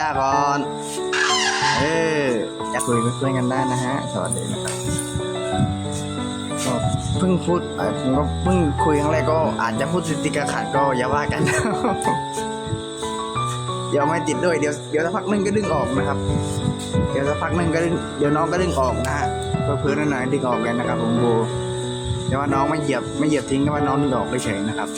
จ้าก่อน เออจะคุยกับเพื่อนกันได้นะฮะ สวัสดีนะครับก็เพิ่งพูดเอ่อผมก็เพิ่งคุยครั้งแรกก็อาจจะพูดติดๆขัดก็อย่าว่ากัน เดี๋ยวไม่ติดด้วยเดี๋ยวเดี๋ยวสักพักนึงก็ดึงออกนะครับ เดี๋ยวสักพักนึงก็ดึงเดี๋ยวน้องก็ดึงออกนะฮะเพื่อเพื่อนหน่อยๆดึงออกเลยนะครับ ผมโบเดี๋ยวว่าน้องไม่เหยียบไม่เหยียบทิ้งก็ว่าน้องดึงออกเฉยนะครับ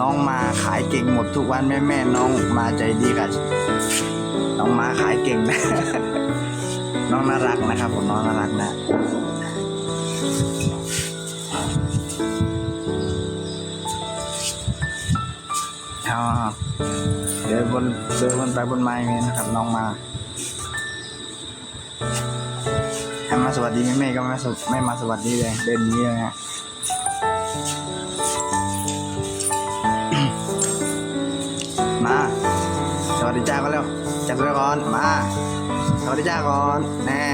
น้องมาขายเก่งหมดทุกวันแม่แม่น้องมาใจดีกันน้องมาขายเก่งนะ น้องน่ารักนะครับผมน้องน่ารักนะเอาเดินบนเดินบนไปบนไม้อย่างนี้นะครับ น้องมาถ้ามาสวัสดีแม่แม่ก็ไม่สไม่มาสวัสดีเลยเดินนี้เลยฮะ ดีจ้าก็แล้วจับตัวก่อนมาสวัสดีจ้าก่อนแน่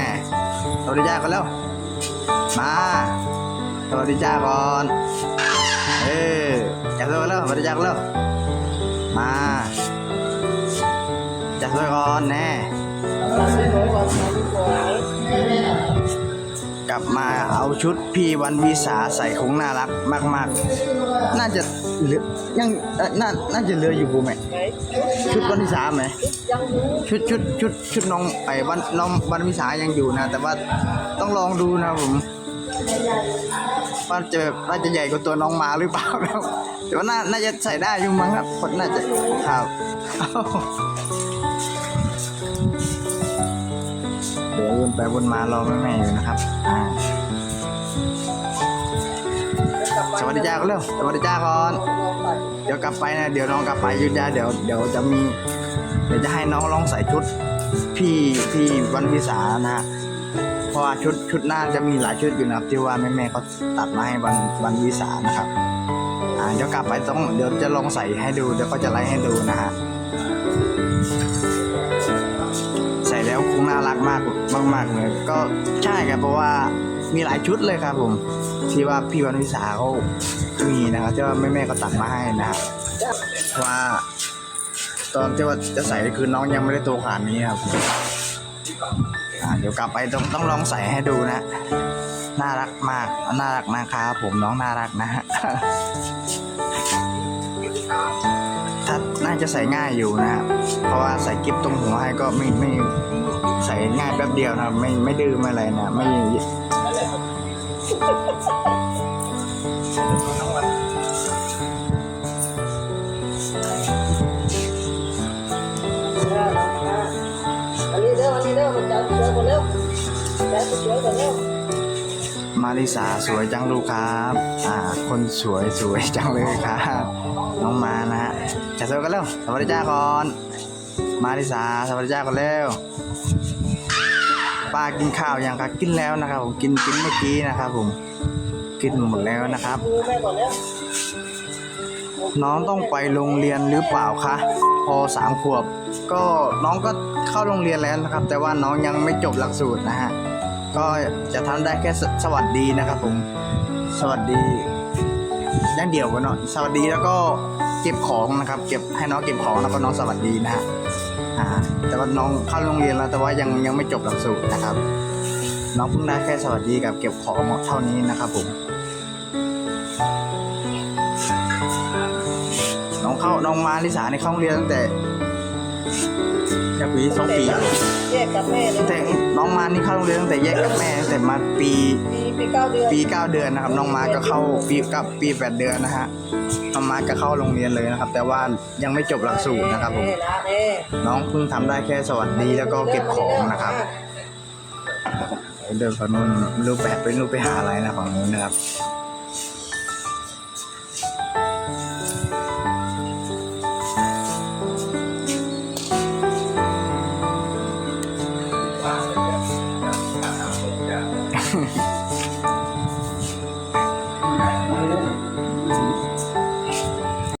สวัสดีจ้าก็แล้วมาสวัสดีจ้าก่อนเออจับตัวแล้วสวัสดีจ้าก็แล้วมาจับตัวก่อนแน่ ลับมาเอาชุดพี่วันวิสาใส่คงน่ารักมาก ๆ น่าจะเหลือยังเอ่อน่าน่าจะเหลืออยู่กูไหมชุดวันวิสาไหมชุดชุดชุดชุดน้องไอ้วันน้องวันวิสายังอยู่นะ แต่ว่าต้องลองดูนะผมว่าจะว่าจะใหญ่กว่าตัวน้องมาหรือเปล่านะแต่ว่าน่าน่าจะใส่ได้อยู่มั้งครับคนน่าจะครับ ไปวนมารอแม่ๆอยู่นะครับอ่าสวัสดีจ้าก็เร็วสวัสดีจ้าก่อนเดี๋ยวกลับไปนะเดี๋ยวน้องกลับไปอยุธยาเดี๋ยวเดี๋ยวจะมีเดี๋ยวจะให้น้องลองใส่ชุดพี่พี่วันพิสานะฮะเพราะว่าชุดชุดหน้าจะมีหลายชุดอยู่นะครับที่ว่าแม่แม่เขาตัดมาให้วันวันวิสานะครับอ่าเดี๋ยวกลับไปต้องเดี๋ยวจะลองใส่ให้ดูเดี๋ยวก็จะไลฟ์ให้ดูนะฮะ น่ารักมากมากมากๆเลยก็ใช่ครับเพราะว่ามีหลายชุดเลยครับผมที่ว่าพี่วันวิสาเขามีนะครับที่ว่าแม่แม่ๆเขาตัดมาให้นะครับว่า ตอนที่ว่าจะใส่คือน้องยังไม่ได้โตขนาดนี้ครับอ่าเดี๋ยวกลับไปต้องต้องลองใส่ให้ดูนะน่ารักมากน่ารักนะครับผมน้องน่ารักนะฮะ จะใส่ง่ายอยู่นะครับเพราะว่าใส่กิ๊บตรงหัวให้ก็ไม่ไม่ใส่ง่ายแป๊บเดียวนะไม่ไม่ดื้อไม่อะไรนะไม่วันนี้เด้อวันนี้เด้อมันจะสวยกว่าเร็วจะสวยกว่าเร็ว มาริสาสวยจังลูกครับอ่าคนสวยสวยจังเลยครับน้องมานะฮะจะสวยกันเร็วสวัสดีจ้าก่อน มาริสาสวัสดีจ้าก่อนเร็วป้ากินข้าวยังครับกินแล้วนะครับผมกินกินเมื่อกี้นะครับผมกินหมดแล้วนะครับ น้องต้องไปโรงเรียนหรือเปล่าคะพอสามขวบ ก็น้องก็เข้าโรงเรียนแล้วนะครับ แต่ว่าน้องยังไม่จบหลักสูตรนะฮะ ก็จะทำได้แค่สสวัสดีนะครับผม สวัสดีอย่างเดียวกันเนาะสวัสดีแล้วก็เก็บของนะครับ เก็บให้น้องเก็บของแล้วก็น้องสวัสดีนะฮะอ่าแต่ว่าน้องเข้าโรงเรียนแล้วแต่ว่ายังยังไม่จบหลักสูตรนะครับ น้องเพิ่งได้แค่สวัสดีกับเก็บของเท่านี้นะครับผมน้องเข้าน้องมาลิสาในเข้าโรงเรียนตั้งแต่ จากปีสองปีแยกกับแม่เลตั้งแต่ยน้องมานี่เข้าโรงเรียนตั้งแต่แยกกับแม่ตั้งแต่มาปีปีปีเก้าเดือนปีเก้าเดือนนะครับ น้องมาก็เข้าปีกับปีแปดเดือนนะฮะน้องมาก็เข้าโรงเรียนเลยนะครับ แต่ว่ายังไม่จบหลักสูตรนะครับผมเน่นะเน่น้องเพิ่งทำได้แค่สวัสดีแล้วก็เก็บของนะครับเดินฝั่งนู้นไม่รู้ไปไปรู้ไปหาอะไรนะฝั่งนู้นนะครับ